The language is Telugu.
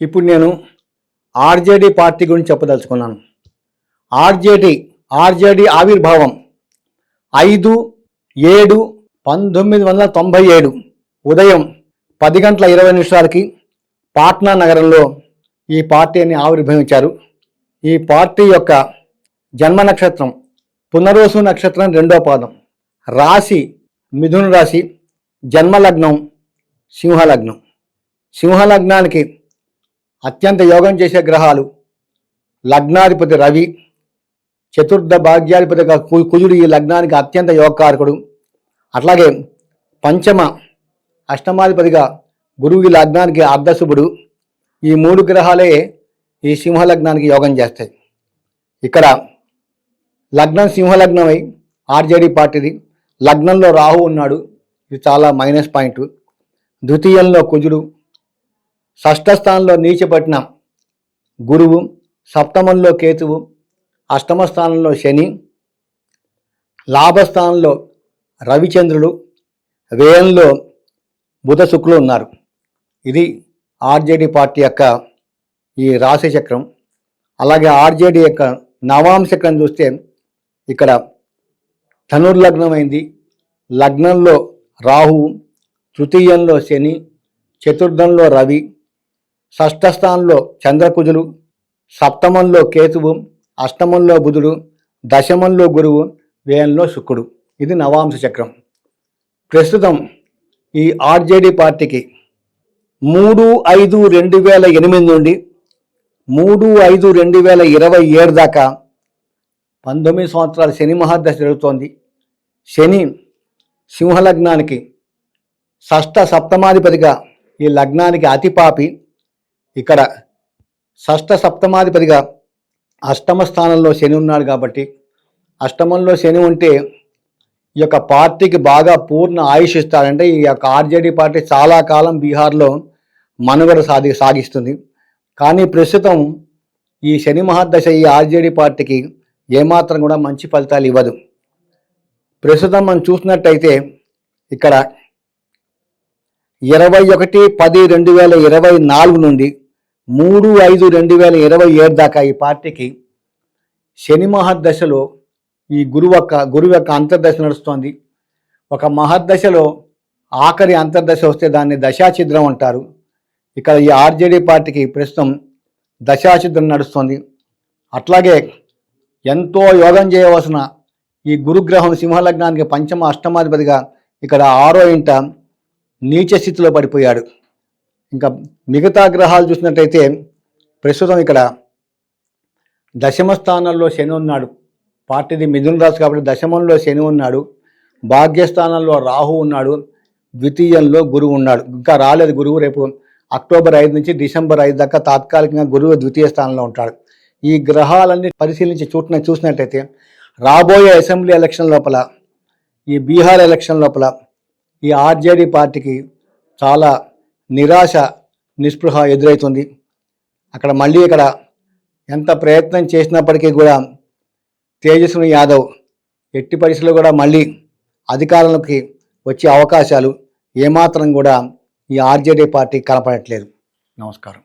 ఇప్పుడు నేను ఆర్జేడీ పార్టీ గురించి చెప్పదలుచుకున్నాను. ఆర్జేడీ ఆర్జేడీ ఆవిర్భావం ఐదు ఏడు పంతొమ్మిది వందల తొంభై ఏడు ఉదయం పది గంటల ఇరవై నిమిషాలకి పాట్నా నగరంలో ఈ పార్టీని ఆవిర్భవించారు. ఈ పార్టీ యొక్క జన్మ నక్షత్రం పునరోసు నక్షత్రం రెండో పాదం రాశి మిథున రాశి జన్మలగ్నం సింహలగ్నం. సింహలగ్నానికి అత్యంత యోగం చేసే గ్రహాలు లగ్నాధిపతి రవి చతుర్థ భాగ్యాధిపతిగా కు- కుజుడు ఈ లగ్నానికి అత్యంత యోగకారకుడు. అట్లాగే పంచమ అష్టమాధిపతిగా గురువు ఈ లగ్నానికి అర్ధశుభుడు. ఈ మూడు గ్రహాలే ఈ సింహలగ్నానికి యోగం చేస్తాయి. ఇక్కడ లగ్నం సింహలగ్నమై ఆర్జేడీ పార్టీది. లగ్నంలో రాహు ఉన్నాడు. ఇది చాలా మైనస్ పాయింట్. ద్వితీయంలో కుజుడు షష్ఠ స్థానంలో నీచపట్టిన గురువు సప్తమంలో కేతువు అష్టమ స్థానంలో శని లాభస్థానంలో రవిచంద్రుడు వ్యయంలో బుధ శుక్రులు ఉన్నారు. ఇది ఆర్జేడీ పార్టీ యొక్క ఈ రాశి చక్రం. అలాగే ఆర్జేడీ యొక్క నవాంశ చక్రం చూస్తే ఇక్కడ ధనుర్లగ్నమైంది లగ్నంలో రాహువు తృతీయంలో శని చతుర్థంలో రవి షష్ఠ స్థానంలో చంద్రకుజులు సప్తమంలో కేతువు అష్టమంలో బుధుడు దశమంలో గురువు వ్యయంలో శుక్రుడు. ఇది నవాంశ చక్రం. ప్రస్తుతం ఈ ఆర్జేడీ పార్టీకి మూడు ఐదు రెండు వేల ఎనిమిది నుండి మూడు ఐదు రెండు వేల ఇరవై ఏడు దాకా పంతొమ్మిది సంవత్సరాల శని మహాదశ జరుగుతోంది. శని సింహలగ్నానికి షష్ఠ సప్తమాధిపతిగా ఈ లగ్నానికి అతిపాపి. ఇక్కడ షష్ఠ సప్తమాధిపతిగా అష్టమ స్థానంలో శని ఉన్నాడు కాబట్టి అష్టమంలో శని ఉంటే ఈ యొక్క పార్టీకి బాగా పూర్ణ ఆయుష్ ఇస్తారంటే ఈ యొక్క ఆర్జేడీ పార్టీ చాలా కాలం బీహార్లో మనుగడ సాగి సాగిస్తుంది. కానీ ప్రస్తుతం ఈ శని మహాదశ ఈ ఆర్జేడీ పార్టీకి ఏమాత్రం కూడా మంచి ఫలితాలు ఇవ్వదు. ప్రస్తుతం మనం చూసినట్టయితే ఇక్కడ ఇరవై ఒకటి పది రెండు వేల ఇరవై నాలుగు నుండి మూడు ఐదు రెండు వేల ఇరవై ఏడు దాకా ఈ పార్టీకి శని మహర్దశలో ఈ గురువు యొక్క గురువు యొక్క అంతర్దశ నడుస్తోంది. ఒక మహర్దశలో ఆఖరి అంతర్దశ వస్తే దాన్ని దశాచిద్రం అంటారు. ఇక్కడ ఈ ఆర్జేడీ పార్టీకి ప్రస్తుతం దశాచిద్రం నడుస్తుంది. అట్లాగే ఎంతో యోగం చేయవలసిన ఈ గురుగ్రహం సింహలగ్నానికి పంచమ అష్టమాధిపతిగా ఇక్కడ ఆరో ఇంట నీచ స్థితిలో పడిపోయాడు. ఇంకా మిగతా గ్రహాలు చూసినట్టయితే ప్రస్తుతం ఇక్కడ దశమ స్థానంలో శని ఉన్నాడు. పార్టీది మిథున రాశి కాబట్టి దశమంలో శని ఉన్నాడు. భాగ్యస్థానంలో రాహు ఉన్నాడు. ద్వితీయంలో గురువు ఉన్నాడు. ఇంకా రాలేదు గురువు రేపు అక్టోబర్ ఐదు నుంచి డిసెంబర్ ఐదు దాకా తాత్కాలికంగా గురువు ద్వితీయ స్థానంలో ఉంటాడు. ఈ గ్రహాలన్నీ పరిశీలించి చూసిన చూసినట్టయితే రాబోయే అసెంబ్లీ ఎలక్షన్ లోపల ఈ బీహార్ ఎలక్షన్ లోపల ఈ ఆర్జేడీ పార్టీకి చాలా నిరాశ నిస్పృహ ఎదురవుతుంది అక్కడ మళ్ళీ ఇక్కడ ఎంత ప్రయత్నం చేసినప్పటికీ కూడా తేజస్వి యాదవ్ ఎట్టి పరిస్థితుల్లో కూడా మళ్ళీ అధికారంలోకి వచ్చే అవకాశాలు ఏమాత్రం కూడా ఈ ఆర్జేడీ పార్టీ కనపడట్లేదు. నమస్కారం.